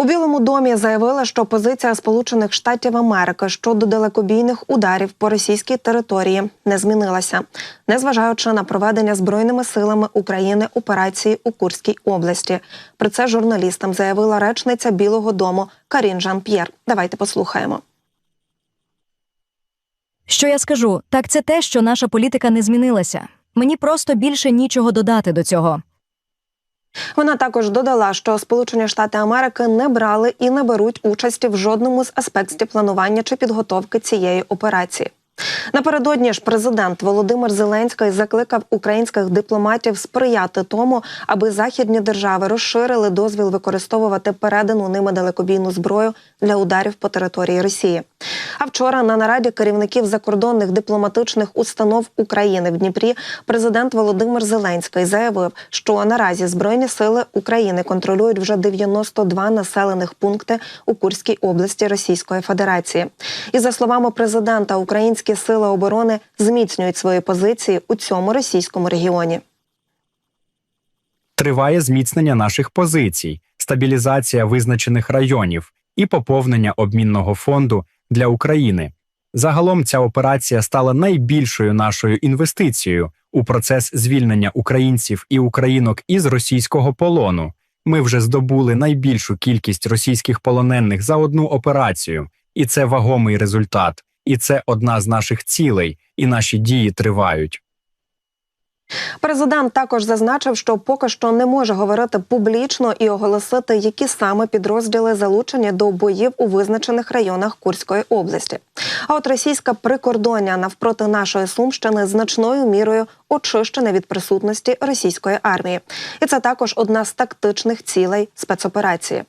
У Білому домі заявили, що позиція Сполучених Штатів Америки щодо далекобійних ударів по російській території не змінилася, незважаючи на проведення збройними силами України операції у Курській області. Про це журналістам заявила речниця Білого Дому Карін Жан П'єр. Давайте послухаємо. Що я скажу? Так це те, що наша політика не змінилася. Мені просто більше нічого додати до цього. Вона також додала, що Сполучені Штати Америки не брали і не беруть участі в жодному з аспектів планування чи підготовки цієї операції. Напередодні ж президент Володимир Зеленський закликав українських дипломатів сприяти тому, аби західні держави розширили дозвіл використовувати передану ними далекобійну зброю для ударів по території Росії. А вчора на нараді керівників закордонних дипломатичних установ України в Дніпрі президент Володимир Зеленський заявив, що наразі збройні сили України контролюють вже 92 населених пункти у Курській області Російської Федерації. І за словами президента, українські сили оборони зміцнюють свої позиції у цьому російському регіоні. Триває зміцнення наших позицій, стабілізація визначених районів і поповнення обмінного фонду для України. Загалом ця операція стала найбільшою нашою інвестицією у процес звільнення українців і українок із російського полону. Ми вже здобули найбільшу кількість російських полонених за одну операцію, і це вагомий результат. І це одна з наших цілей, і наші дії тривають. Президент також зазначив, що поки що не може говорити публічно і оголосити, які саме підрозділи залучені до боїв у визначених районах Курської області. А от російська прикордоння навпроти нашої сумщини значною мірою очищене від присутності російської армії, і це також одна з тактичних цілей спецоперації.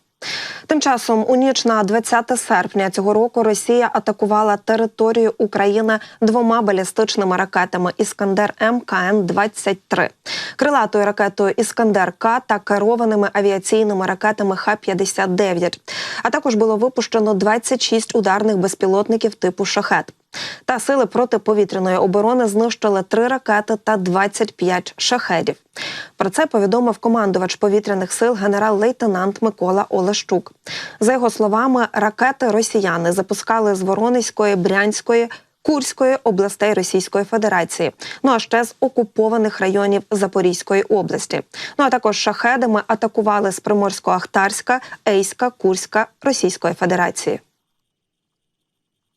Тим часом у ніч на 20 серпня цього року Росія атакувала територію України двома балістичними ракетами Іскандер М КН 23 крилатою ракетою Іскандер К та керованими авіаційними ракетами Х-59. А також було випущено 26 ударних безпілотників типу шахет. Та сили протиповітряної оборони знищили три ракети та 25 шахедів. Про це повідомив командувач повітряних сил генерал-лейтенант Микола Олещук. За його словами, ракети росіяни запускали з Воронезької, Брянської. Курської областей Російської Федерації, ну а ще з окупованих районів Запорізької області. Ну а також шахедами атакували з Приморсько-Ахтарська, Ейська, Курська Російської Федерації.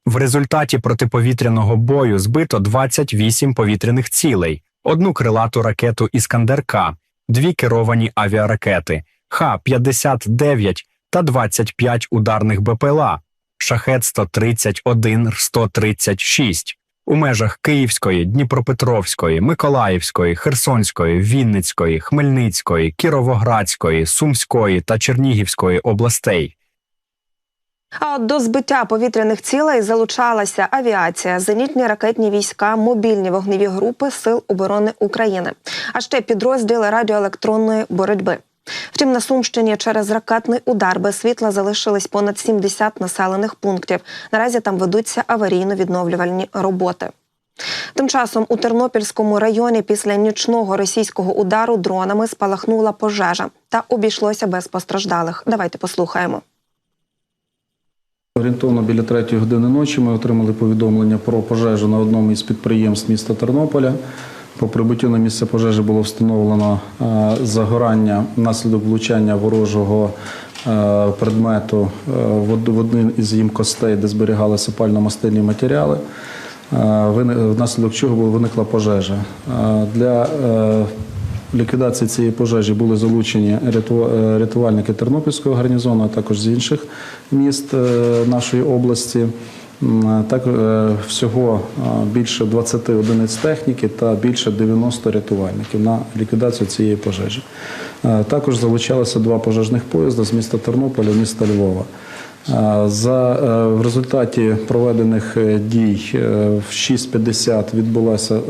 В результаті протиповітряного бою збито 28 повітряних цілей, одну крилату ракету Іскандер-К, дві керовані авіаракети Х-59 та 25 ударних БПЛА, Шахет 131 136 у межах Київської, Дніпропетровської, Миколаївської, Херсонської, Вінницької, Хмельницької, Кіровоградської, Сумської та Чернігівської областей. А от до збиття повітряних цілей залучалася авіація, зенітні ракетні війська, мобільні вогневі групи Сил оборони України, а ще підрозділи радіоелектронної боротьби. Втім, на Сумщині через ракетний удар без світла залишились понад 70 населених пунктів. Наразі там ведуться аварійно-відновлювальні роботи. Тим часом у Тернопільському районі після нічного російського удару дронами спалахнула пожежа та обійшлося без постраждалих. Давайте послухаємо. Орієнтовно біля третьої години ночі ми отримали повідомлення про пожежу на одному із підприємств міста Тернополя. По прибуттю на місце пожежі було встановлено е, загорання внаслідок влучання ворожого е, предмету е, в од- один із їм костей, де зберігалися пально-мастильні матеріали. Внаслідок чого виникла пожежа. Для ліквідації цієї пожежі були залучені е, рятувальники Тернопільського гарнізону, а також з інших міст е, нашої області. Так е, всього е, більше 20 одиниць техніки та більше 90 рятувальників на ліквідацію цієї пожежі. Також залучалися два пожежних поїзда з міста Тернополя міста Львова. За в результаті проведених дій в 6.50 відбулася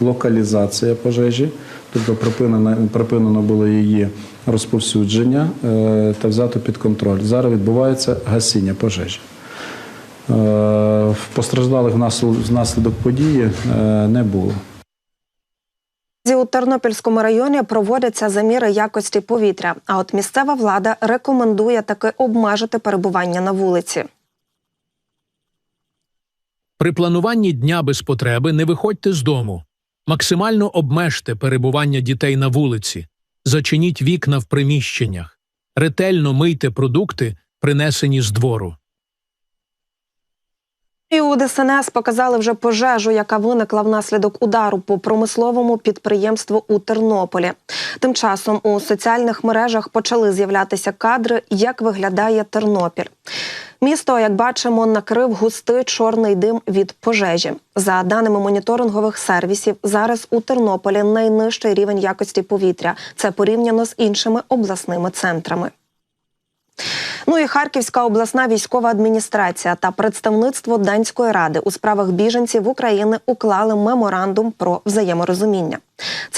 локалізація пожежі, тобто припинено, припинено було її розповсюдження е, та взято під контроль. Зараз відбувається гасіння пожежі. Е, Постраждалих внаслідок події е, не було. У Тернопільському районі проводяться заміри якості повітря. А от місцева влада рекомендує таки обмежити перебування на вулиці. При плануванні дня без потреби не виходьте з дому. Максимально обмежте перебування дітей на вулиці, зачиніть вікна в приміщеннях, ретельно мийте продукти, принесені з двору. І у ДСНС показали вже пожежу, яка виникла внаслідок удару по промисловому підприємству у Тернополі. Тим часом у соціальних мережах почали з'являтися кадри, як виглядає Тернопіль. Місто, як бачимо, накрив густий чорний дим від пожежі. За даними моніторингових сервісів, зараз у Тернополі найнижчий рівень якості повітря. Це порівняно з іншими обласними центрами. Ну і Харківська обласна військова адміністрація та представництво Данської ради у справах біженців України уклали меморандум про взаєморозуміння.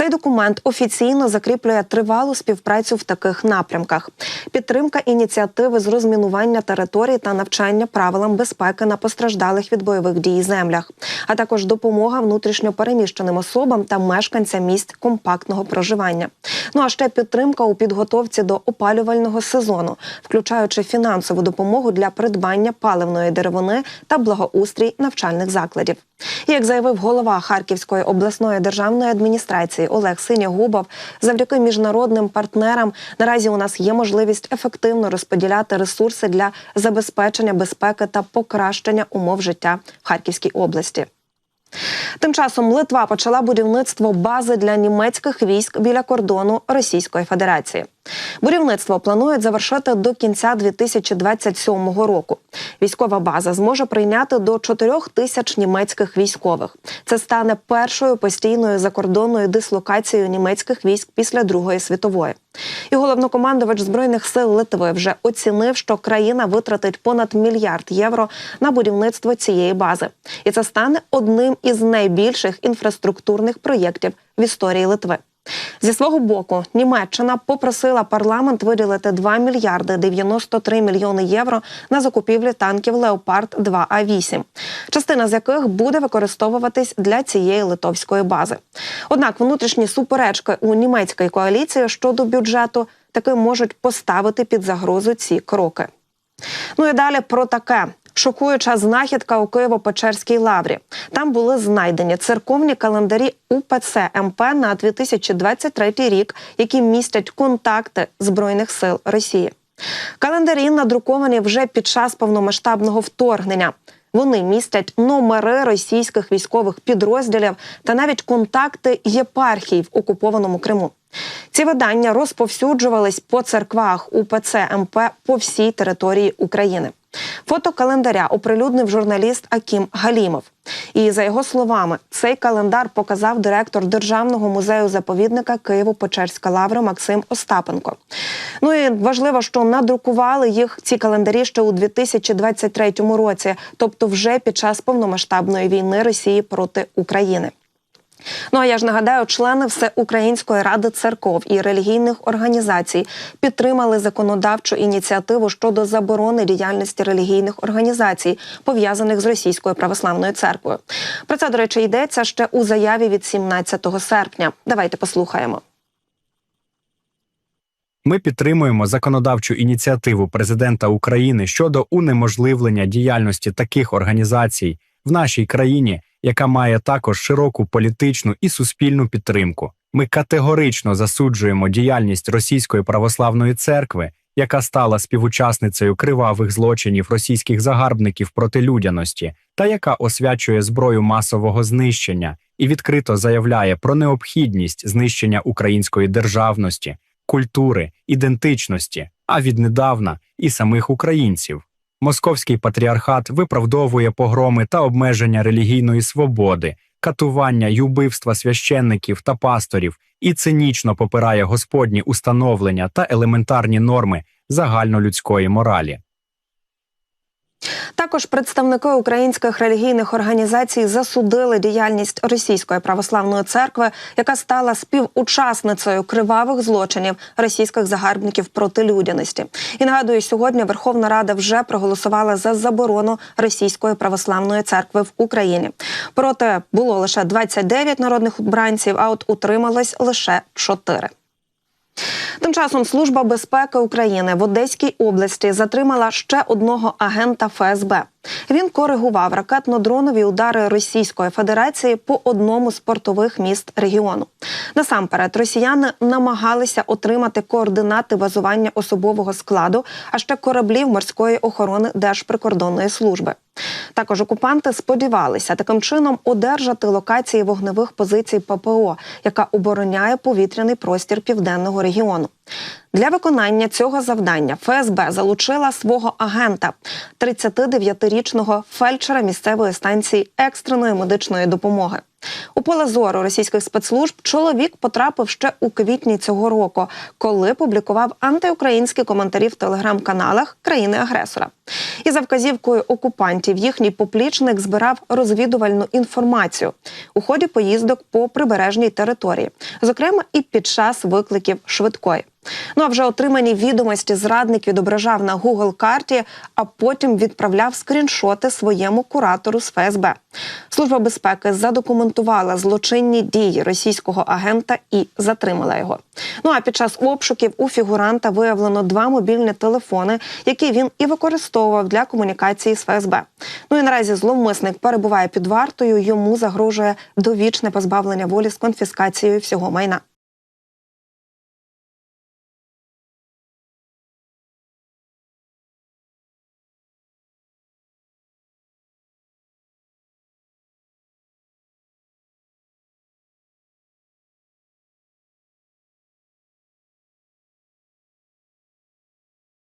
Цей документ офіційно закріплює тривалу співпрацю в таких напрямках: підтримка ініціативи з розмінування територій та навчання правилам безпеки на постраждалих від бойових дій землях, а також допомога внутрішньо переміщеним особам та мешканцям місць компактного проживання. Ну а ще підтримка у підготовці до опалювального сезону, включаючи фінансову допомогу для придбання паливної деревини та благоустрій навчальних закладів. Як заявив голова Харківської обласної державної адміністрації Олег Синягубов, завдяки міжнародним партнерам наразі у нас є можливість ефективно розподіляти ресурси для забезпечення безпеки та покращення умов життя в Харківській області. Тим часом Литва почала будівництво бази для німецьких військ біля кордону Російської Федерації. Будівництво планують завершити до кінця 2027 року. Військова база зможе прийняти до 4 тисяч німецьких військових. Це стане першою постійною закордонною дислокацією німецьких військ після Другої світової. І головнокомандувач збройних сил Литви вже оцінив, що країна витратить понад мільярд євро на будівництво цієї бази, і це стане одним із найбільших інфраструктурних проєктів в історії Литви. Зі свого боку, Німеччина попросила парламент виділити 2 мільярди 93 мільйони євро на закупівлі танків Леопард 2 а 8 частина з яких буде використовуватись для цієї литовської бази. Однак внутрішні суперечки у німецькій коаліції щодо бюджету таки можуть поставити під загрозу ці кроки. Ну і далі про таке. Шокуюча знахідка у Києво-Печерській лаврі. Там були знайдені церковні календарі УПЦ МП на 2023 рік, які містять контакти Збройних сил Росії. Календарі надруковані вже під час повномасштабного вторгнення. Вони містять номери російських військових підрозділів та навіть контакти єпархій в окупованому Криму. Ці видання розповсюджувались по церквах УПЦ МП по всій території України. Фото календаря оприлюднив журналіст Акім Галімов. І за його словами, цей календар показав директор Державного музею заповідника Києво-Печерська лавра Максим Остапенко. Ну і важливо, що надрукували їх ці календарі ще у 2023 році, тобто вже під час повномасштабної війни Росії проти України. Ну а я ж нагадаю, члени Всеукраїнської ради церков і релігійних організацій підтримали законодавчу ініціативу щодо заборони діяльності релігійних організацій, пов'язаних з російською православною церквою. Про це, до речі, йдеться ще у заяві від 17 серпня. Давайте послухаємо. Ми підтримуємо законодавчу ініціативу президента України щодо унеможливлення діяльності таких організацій в нашій країні, яка має також широку політичну і суспільну підтримку. Ми категорично засуджуємо діяльність Російської православної церкви, яка стала співучасницею кривавих злочинів російських загарбників проти людяності, та яка освячує зброю масового знищення і відкрито заявляє про необхідність знищення української державності, культури, ідентичності, а віднедавна і самих українців. Московський патріархат виправдовує погроми та обмеження релігійної свободи, катування й убивства священників та пасторів і цинічно попирає господні установлення та елементарні норми загальнолюдської моралі. Також представники українських релігійних організацій засудили діяльність Російської православної церкви, яка стала співучасницею кривавих злочинів російських загарбників проти людяності. І нагадую, сьогодні Верховна Рада вже проголосувала за заборону Російської православної церкви в Україні. Проте було лише 29 народних обранців, а от утрималось лише 4. Тим часом Служба безпеки України в Одеській області затримала ще одного агента ФСБ. Він коригував ракетно-дронові удари Російської Федерації по одному з портових міст регіону. Насамперед, росіяни намагалися отримати координати базування особового складу, а ще кораблів морської охорони Держприкордонної служби. Також окупанти сподівалися таким чином одержати локації вогневих позицій ППО, яка обороняє повітряний простір південного регіону. Для виконання цього завдання ФСБ залучила свого агента, 39-річного фельдшера місцевої станції екстреної медичної допомоги. У поле зору російських спецслужб чоловік потрапив ще у квітні цього року, коли публікував антиукраїнські коментарі в телеграм-каналах країни-агресора. І за вказівкою окупантів їхній поплічник збирав розвідувальну інформацію у ході поїздок по прибережній території, зокрема і під час викликів швидкої. Ну а вже отримані відомості зрадник відображав на Google карті, а потім відправляв скріншоти своєму куратору з ФСБ. Служба безпеки задокументувала злочинні дії російського агента і затримала його. Ну а під час обшуків у фігуранта виявлено два мобільні телефони, які він і використовував для комунікації з ФСБ. Ну і наразі зловмисник перебуває під вартою. Йому загрожує довічне позбавлення волі з конфіскацією всього майна.